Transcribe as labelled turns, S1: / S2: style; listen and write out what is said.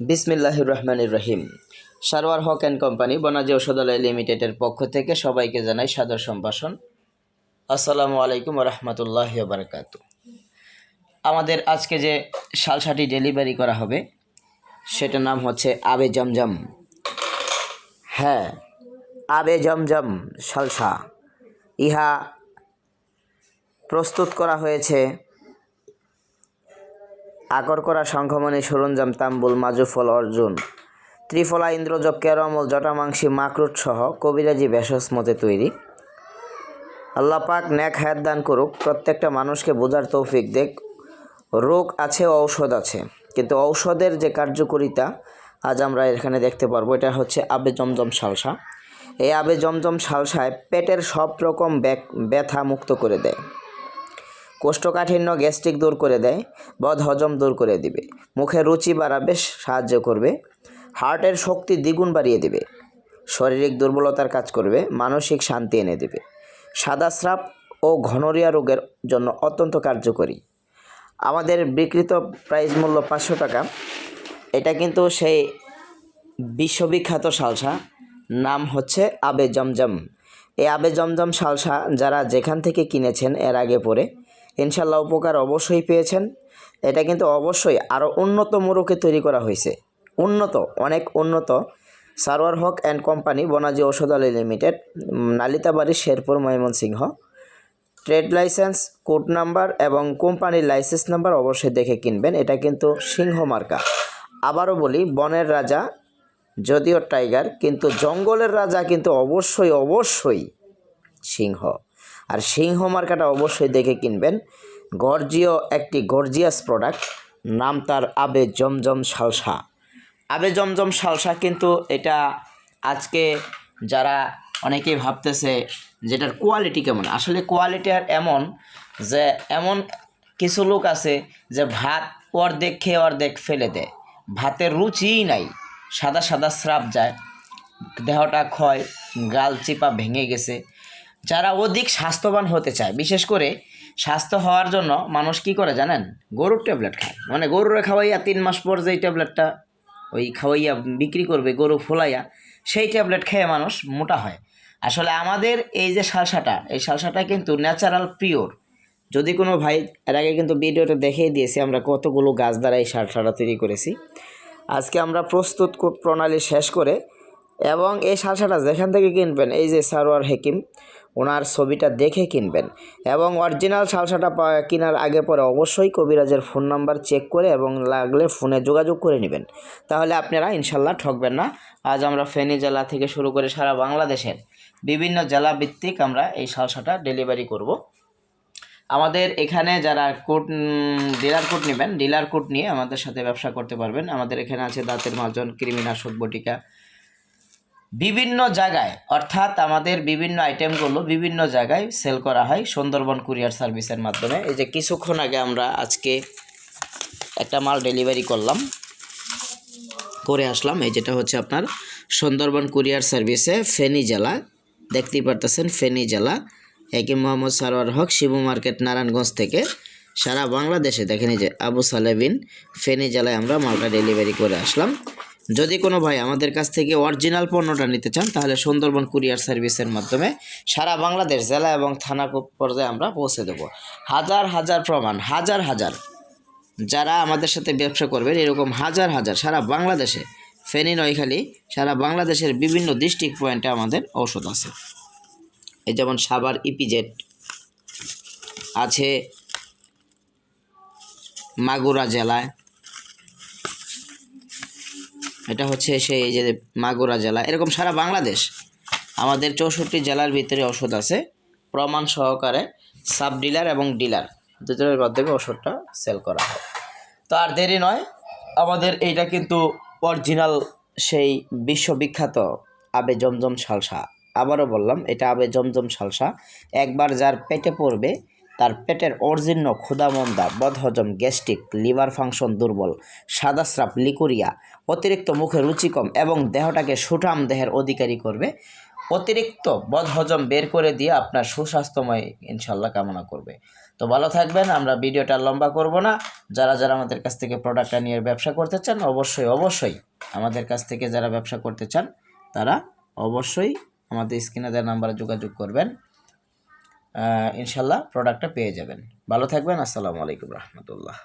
S1: বিসমিল্লাহির রহমানির রহিম। সারোয়ার হক অ্যান্ড কোম্পানি, বনাজি ঔষধালয় লিমিটেডের পক্ষ থেকে সবাইকে জানাই সাদর সম্ভাষণ। আসসালামু আলাইকুম রহমতুল্লাহ বারকাত আমাদের আজকে যে সালসাটি ডেলিভারি করা হবে, সেটার নাম হচ্ছে আবে জমজম। হ্যাঁ আবে জমজম সালসা ইহা প্রস্তুত করা হয়েছে আকর করা শঙ্খমণি সরঞ্জাম তাম্বুল মাজুফল অর্জুন। ত্রিফলা ইন্দ্রজব কেরমল জটামাংসী মাকরুট সহ কবিরাজি ভেষজ মতে তৈরি। আল্লাহ পাক ন্যাক হায়াত দান করুক, প্রত্যেকটা মানুষকে বোঝার তৌফিক দেখ রোগ আছে ঔষধ আছে, কিন্তু ঔষধের যে কার্যকারিতা আজ আমরা এখানে দেখতে পারব, এটা হচ্ছে আবে জমজম সালসা। এই আবে জমজম সালসায় পেটের সব রকম ব্যথা মুক্ত করে দেয়। কোষ্ঠকাঠিন্য গ্যাস্ট্রিক দূর করে দেয় বদ হজম দূর করে দিবে। মুখে রুচি বাড়াবে, সাহায্য করবে। হার্টের শক্তি দ্বিগুণ বাড়িয়ে দেবে। শারীরিক দুর্বলতার কাজ করবে, মানসিক শান্তি এনে দেবে। সাদা স্রাব ও ঘনরিয়া রোগের জন্য অত্যন্ত কার্যকরী। আমাদের বিকৃত প্রাইস মূল্য পাঁচশো টাকা। এটা কিন্তু সেই বিশ্ববিখ্যাত সালসা। নাম হচ্ছে আবে জমজম। এই আবে জমজম সালসা যারা যেখান থেকে কিনেছেন, এর আগে পরে ইনশাল্লাহ উপকার অবশ্যই পেয়েছেন। এটা কিন্তু অবশ্যই আরও উন্নত মোড়কে তৈরি করা হয়েছে। উন্নত, অনেক উন্নত। সারোয়ার হক অ্যান্ড কোম্পানি, বনাজি ঔষধালয় limited Nalitabari, Sherpur, Mymensingh. Trade licence, code number এবং কোম্পানির লাইসেন্স নাম্বার অবশ্যই দেখে কিনবেন। এটা কিন্তু সিংহ মার্কা। আবারও বলি, বনের রাজা যদিও টাইগার, কিন্তু জঙ্গলের রাজা কিন্তু অবশ্যই অবশ্যই সিংহ। আর সিংহ মার্কাটা অবশ্যই দেখে কিনবেন। গর্জিও একটি গর্জিয়াস প্রোডাক্ট নাম তার আবে জমজম সালসা আবে জমজম সালসা কিন্তু এটা আজকে যারা অনেকেই ভাবতেছে যেটার কোয়ালিটি কেমন? আসলে কোয়ালিটি আর এমন যে এমন কিছু লোক আছে যে ভাত অর্ধেক খেয়ে অর্ধেক ফেলে দেয়। ভাতের রুচিই নাই, সাদা সাদা স্রাব যায়, দেহটা ক্ষয়, গাল চিপা ভেঙে গেছে। যারা অধিক স্বাস্থ্যবান হতে চায়, বিশেষ করে স্বাস্থ্য হওয়ার জন্য মানুষ কি করে জানেন? গরুর ট্যাবলেট খায়। মানে গরুরে খাওয়াইয়া তিন মাস পর যেই ট্যাবলেটটা ওই খাওয়াইয়া বিক্রি করবে, গরু ফোলাইয়া, সেই ট্যাবলেট খেয়ে মানুষ মোটা হয়। আসলে আমাদের এই যে সালসাটা এই সালসাটা কিন্তু ন্যাচারাল, পিওর। যদি কোনো ভাই, এর আগে কিন্তু ভিডিওটা দেখিয়ে দিয়েছি আমরা কতগুলো গাছ দ্বারা এই সালসাটা তৈরি করেছি। আজকে আমরা প্রস্তুত প্রণালী শেষ করে এবং এই সালসাটা যেখান থেকে কিনবেন, এই যে সারোয়ার হেকিম ওনার ছবিটা দেখে কিনবেন। এবং অরিজিনাল সালসাটা কেনার আগে পরে অবশ্যই কবিরাজের ফোন নাম্বার চেক করে এবং লাগলে ফোনে যোগাযোগ করে নেবেন। তাহলে আপনারা ইনশাল্লাহ ঠকবেন না। আজ আমরা ফেনী জেলা থেকে শুরু করে সারা বাংলাদেশের বিভিন্ন জেলা ভিত্তিক আমরা এই সালসাটা ডেলিভারি করব। আমাদের এখানে যারা কোট ডিলার কোট নেবেন, ডিলার কোট নিয়ে আমাদের সাথে ব্যবসা করতে পারবেন। আমাদের এখানে আছে দাঁতের মাজন কৃমিনাশক, বটিকা বিভিন্ন জায়গায়, অর্থাৎ আমাদের বিভিন্ন আইটেমগুলো বিভিন্ন জায়গায় সেল করা হয় সুন্দরবন কুরিয়ার সার্ভিসের মাধ্যমে। এই যে কিছুক্ষণ আগে আমরা আজকে একটা মাল ডেলিভারি করলাম, করে আসলাম। এই যেটা হচ্ছে আপনার সুন্দরবন কুরিয়ার সার্ভিসে ফেনী জেলা, দেখতেই পারতেছেন ফেনী জেলা, একে মোহাম্মদ সারোয়ার হক, শিবু মার্কেট, নারায়ণগঞ্জ থেকে। সারা বাংলাদেশে দেখেন যে আবু সালেবিন ফেনী জেলায় আমরা মালটা ডেলিভারি করে আসলাম। যদি কোনো ভাই আমাদের কাছ থেকে অরিজিনাল পণ্যটা নিতে চান, তাহলে সুন্দরবন কুরিয়ার সার্ভিসের মাধ্যমে সারা বাংলাদেশ জেলা এবং থানা পর্যায়ে আমরা পৌঁছে দেবো। হাজার হাজার প্রমাণ, হাজার হাজার। যারা আমাদের সাথে ব্যবসা করবেন, এরকম হাজার হাজার সারা বাংলাদেশে, ফেনী নয়খালী সারা বাংলাদেশের বিভিন্ন ডিস্ট্রিক্ট পয়েন্টে আমাদের ঔষধ আছে। এই যেমন সাবার ইপিজেড আছে, মাগুরা জেলায় এটা হচ্ছে সেই যে মাগুরা জেলা। এরকম সারা বাংলাদেশ আমাদের চৌষট্টি জেলার ভিতরে ওষুধ আছে। প্রমাণ সহকারে সাব ডিলার এবং ডিলার দুজনের মাধ্যমে ওষুধটা সেল করা হয়। তো আর দেরি নয়, আমাদের এইটা কিন্তু অরিজিনাল সেই বিশ্ববিখ্যাত আবে জমজম সালসা। আবারও বললাম, এটা আবে জমজম সালসা। একবার যার পেটে পড়বে তার পেটের অর্জিন্য ক্ষুধামন্দা বদহজম, গ্যাস্ট্রিক, লিভার ফাংশন দুর্বল সাদা স্রাব লিকুরিয়া, অতিরিক্ত মুখে রুচিকম এবং দেহটাকে সুঠাম দেহের অধিকারী করবে। অতিরিক্ত বদহজম বের করে দিয়ে আপনার সুস্বাস্থ্যময় ইনশাল্লাহ কামনা করবে। তো ভালো থাকবেন, আমরা ভিডিওটা লম্বা করব না। যারা যারা আমাদের কাছ থেকে প্রোডাক্টটা নিয়ে ব্যবসা করতে চান, অবশ্যই অবশ্যই আমাদের কাছ থেকে যারা ব্যবসা করতে চান, তারা অবশ্যই আমাদের স্ক্রিনে দেওয়া নাম্বারে যোগাযোগ করবেন। ইনশাল্লাহ প্রোডাক্টটা পেয়ে যাবেন। ভালো থাকবেন আসসালামু আলাইকুম রহমতুল্লাহ।